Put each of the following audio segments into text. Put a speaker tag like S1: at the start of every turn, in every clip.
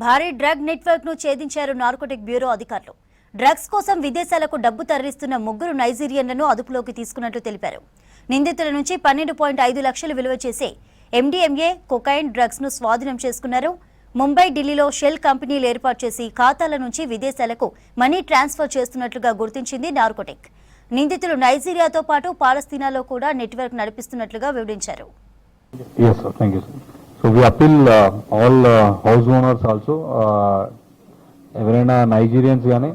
S1: భారీ డ్రగ్ నెట్వర్క్ను ఛేదించారు నార్కోటిక్ బ్యూరో అధికారులు. డ్రగ్స్ కోసం విదేశాలకు డబ్బు తరలిస్తున్న ముగ్గురు నైజీరియన్లను అదుపులోకి తీసుకున్నట్లు తెలిపారు. నిందితుల నుంచి పన్నెండు పాయింట్ ఐదు లక్షలు విలువ చేసే ఎండిఎంఏ కొకైన్ డ్రగ్స్ను స్వాధీనం చేసుకున్నారు. ముంబై ఢిల్లీలో షెల్ కంపెనీలు ఏర్పాటు చేసి ఖాతాల నుంచి విదేశాలకు మనీ ట్రాన్స్ఫర్ చేస్తున్నట్లుగా గుర్తించింది నార్కోటిక్. నిందితులు నైజీరియాతో పాటు పాలస్తీనాలో కూడా నెట్వర్క్ నడిపిస్తున్నట్లుగా వివరించారు.
S2: So we appeal all house So we appeal uh, all uh, house owners also, uh, ఎవరైనా నైజీరియన్స్ కానీ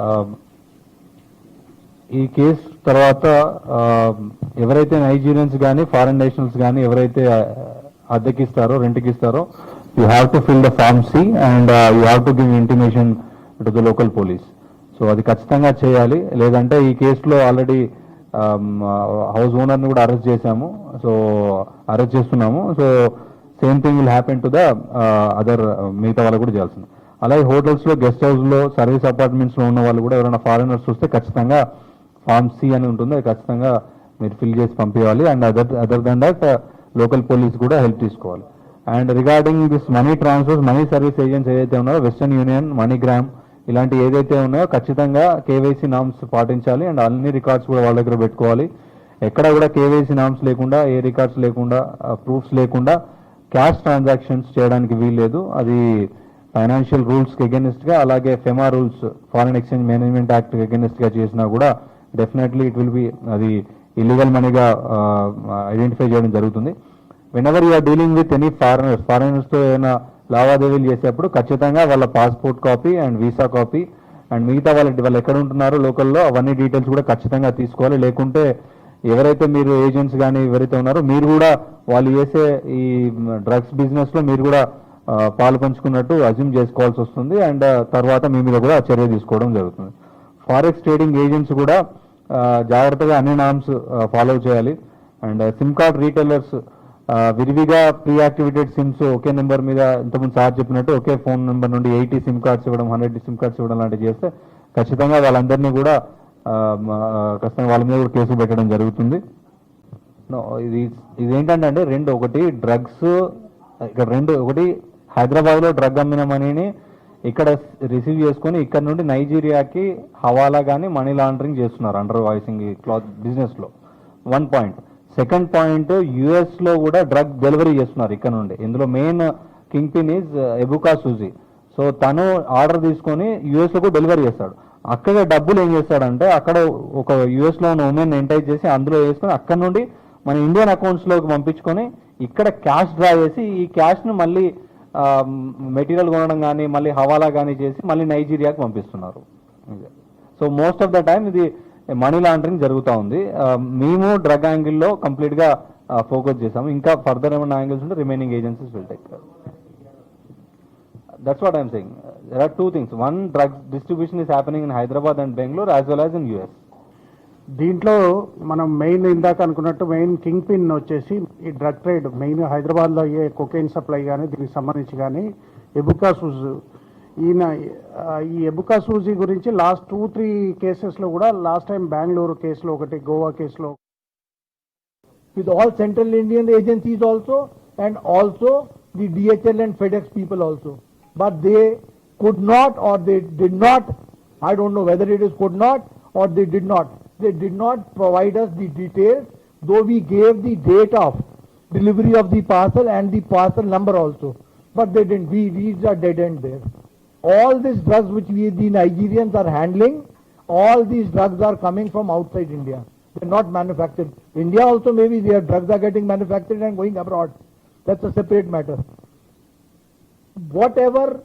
S2: um, ఈ కేసు తర్వాత ఎవరైతే నైజీరియన్స్ కానీ ఫారెన్ నేషనల్స్ కానీ ఎవరైతే uh, అద్దెకిస్తారో రెంట్కి ఇస్తారో you have to fill the form C and you have to give intimation to the local police so అది ఖచ్చితంగా చేయాలి. లేదంటే ఈ కేసులో ఆల్రెడీ Um, హౌస్ ఓనర్ని కూడా అరెస్ట్ చేశాము. సో అరెస్ట్ చేస్తున్నాము. So same thing will happen to the other మిగతా వాళ్ళు కూడా చేయాల్సింది. అలాగే హోటల్స్లో గెస్ట్ హౌస్లో సర్వీస్ అపార్ట్మెంట్స్లో ఉన్న వాళ్ళు కూడా ఎవరైనా ఫారినర్స్ వస్తే ఖచ్చితంగా ఫామ్ సి అని ఉంటుంది. అది ఖచ్చితంగా మీరు ఫిల్ చేసి పంపించాలి. And other other then that local police కూడా హెల్ప్ తీసుకోవాలి. And regarding this money transfers money service agents ఏదైతే ఉన్నారో వెస్టర్న్ యూనియన్ మనీగ్రామ్ ఇలాంటి ఏదైతే ఉన్నాయో ఖచ్చితంగా కేవైసీ నామ్స్ పాటించాలి అండ్ అన్ని రికార్డ్స్ కూడా వాళ్ళ దగ్గర పెట్టుకోవాలి. ఎక్కడ కూడా కేవైసీ నామ్స్ లేకుండా ఏ రికార్డ్స్ లేకుండా ప్రూఫ్స్ లేకుండా క్యాష్ ట్రాన్సాక్షన్స్ చేయడానికి వీల్లేదు. అది ఫైనాన్షియల్ రూల్స్కి అగెనిస్ట్గా అలాగే FEMA rules foreign exchange management act అగెనిస్ట్గా చేసినా కూడా డెఫినెట్లీ ఇట్ విల్ బి అది ఇల్లీగల్ మనీగా ఐడెంటిఫై చేయడం జరుగుతుంది. Whenever you are dealing with any foreigners ఫారినర్స్తో ఏమైనా ఏదైనా లావాదేవీలు చేసేప్పుడు ఖచ్చితంగా వాళ్ళ passport copy and visa copy and మిగతా వాళ్ళ వాళ్ళు ఎక్కడ ఉంటున్నారో లోకల్లో అవన్నీ డీటెయిల్స్ కూడా ఖచ్చితంగా తీసుకోవాలి. లేకుంటే ఎవరైతే మీరు ఏజెంట్స్ కానీ ఎవరైతే ఉన్నారో మీరు కూడా వాళ్ళు చేసే ఈ డ్రగ్స్ బిజినెస్లో మీరు కూడా పాలు పంచుకున్నట్టు అజ్యూమ్ చేసుకోవాల్సి వస్తుంది. అండ్ తర్వాత మీ మీద కూడా చర్య తీసుకోవడం జరుగుతుంది. ఫారెక్స్ ట్రేడింగ్ ఏజెంట్స్ కూడా జాగ్రత్తగా అన్ని నామ్స్ ఫాలో చేయాలి. అండ్ సిమ్ కార్డ్ రీటైలర్స్ విరివిగా ప్రీ యాక్టివేటెడ్ సిమ్స్ ఒకే నెంబర్ మీద ఇంతకుముందు సార్ చెప్పినట్టు ఒకే ఫోన్ నెంబర్ నుండి ఎయిటీ సిమ్ కార్డ్స్ ఇవ్వడం హండ్రెడ్ సిమ్ కార్డ్స్ ఇవ్వడం లాంటివి చేస్తే ఖచ్చితంగా వాళ్ళందరినీ కూడా ఖచ్చితంగా వాళ్ళ మీద కూడా కేసు పెట్టడం జరుగుతుంది. ఇది ఇది ఏంటంటే అంటే రెండు ఒకటి డ్రగ్స్ ఇక్కడ రెండు ఒకటి హైదరాబాద్లో డ్రగ్ అమ్మిన మనీని ఇక్కడ రిసీవ్ చేసుకొని ఇక్కడ నుండి నైజీరియాకి హవాలా కానీ మనీ లాండరింగ్ చేస్తున్నారు అండర్ వాయిసింగ్ క్లాత్ బిజినెస్లో వన్ పాయింట్ సెకండ్ పాయింట్ యుఎస్లో కూడా డ్రగ్ డెలివరీ చేస్తున్నారు ఇక్కడ నుండి. ఇందులో main king pin is Ebuka Suzie so తను ఆర్డర్ తీసుకొని యుఎస్లో కూడా డెలివరీ చేస్తాడు. అక్కడ డబ్బులు ఏం చేస్తాడంటే అక్కడ ఒక యుఎస్లో ఉన్న ఉమెన్ ఎంటైజ్ చేసి అందులో వేసుకొని అక్కడ నుండి మన ఇండియన్ అకౌంట్స్లోకి పంపించుకొని ఇక్కడ క్యాష్ డ్రా చేసి ఈ క్యాష్ను మళ్ళీ మెటీరియల్ కొనడం కానీ మళ్ళీ హవాలా కానీ చేసి మళ్ళీ నైజీరియాకి పంపిస్తున్నారు. So most of the time ఇది మనీ లాండరింగ్ జరుగుతూ ఉంది. మేము డ్రగ్ యాంగిల్లో కంప్లీట్గా ఫోకస్ చేసాము. ఇంకా ఫర్దర్ ఏమైనా యాంగిల్స్ ఉంటే remaining agencies will take that's what I'm saying there are two things one drugs distribution is happening in Hyderabad and Bengaluru as well as in US
S3: దీంట్లో మనం మెయిన్ ఇందాక అనుకున్నట్టు మెయిన్ కింగ్ పిన్ వచ్చేసి ఈ drug trade main హైదరాబాద్లో అయ్యే cocaine supply కానీ దీనికి సంబంధించి కానీ ఎబుకా సూజ్ ఈయన ఆ, ఈ ఎబుకా సూజీ గురించి లాస్ట్ టూ త్రీ కేసెస్ లో కూడా లాస్ట్ టైం బెంగళూరు కేసులో ఒకటి గోవా కేసులో
S4: with all central Indian agencies also and also the DHL and FedEx people also. But they could not or they did not, I don't know whether it is could not or they did not. They did not provide us the details, though we gave the date of delivery of the parcel and the parcel number also. But they didn't. We reached a dead end there. all these drugs which we, the Nigerians are handling, all these drugs are coming from outside India. They're not manufactured. India also maybe their drugs are getting manufactured and going abroad. That's a separate matter. Whatever,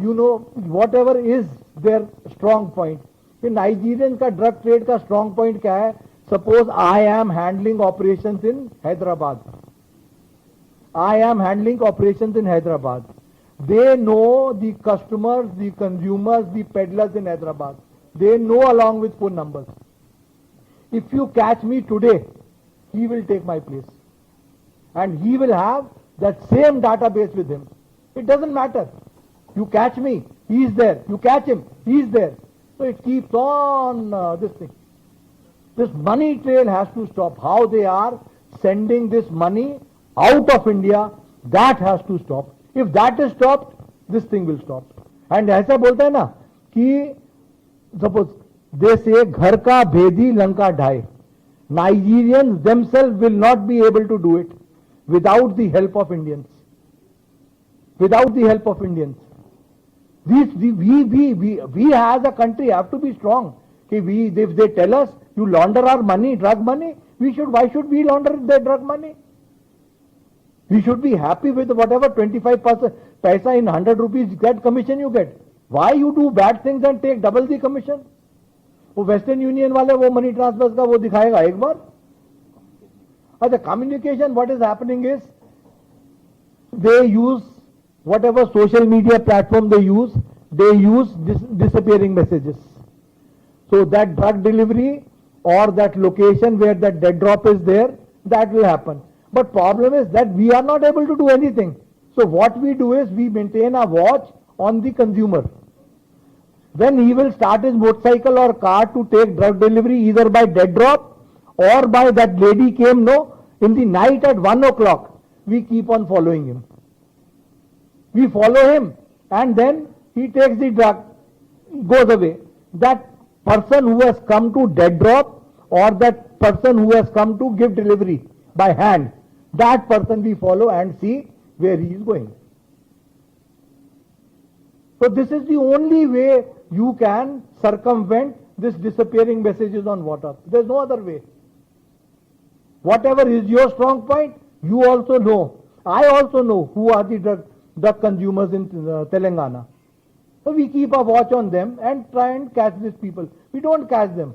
S4: you know, whatever is their strong point. The Nigerian ka drug trade ka strong point kya hai? Suppose I am handling operations in Hyderabad. I am handling operations in Hyderabad. They know the customers, the consumers, the peddlers in Hyderabad. They know along with phone numbers. If you catch me today, he will take my place. And he will have that same database with him. It doesn't matter. You catch me, he is there. You catch him, he is there. So it keeps on uh, this thing. This money trail has to stop. How they are sending this money out of India, that has to stop. If that is stopped, this thing will stop. And ऐसा बोलता है ना कि suppose they say घर का भेदी Lanka ढाए Nigerians themselves will not be able to do it without the help of Indians. Without the help of Indians. These, the, we, we, we, we as a country have to be strong. Okay, we, if they tell us you launder our money, drug money, we should, why should we launder their drug money? We should be happy with whatever 25% paisa in 100 rupees that commission you get. Why you do bad things and take double the commission? वो Western Union वाले वो money transfer का वो दिखाएगा एक बार अच्छा communication what is happening is they use whatever social media platform they use, they use dis- disappearing messages. So that drug delivery or that location where that dead drop is there, that will happen. But problem is that we are not able to do anything. So what we do is we maintain a watch on the consumer. When he will start his motorcycle or car to take drug delivery either by dead drop or by that lady came no in the night at 1 o'clock we keep on following him we follow him and then he takes the drug goes away that person who has come to dead drop or that person who has come to give delivery by hand that person we follow and see where he is going so this is the only way you can circumvent this disappearing messages on water. There's no other way. Whatever is your strong point, you also know. I also know who are the drug, drug consumers in uh, Telangana. So we keep a watch on them and try and catch these people. We don't catch them.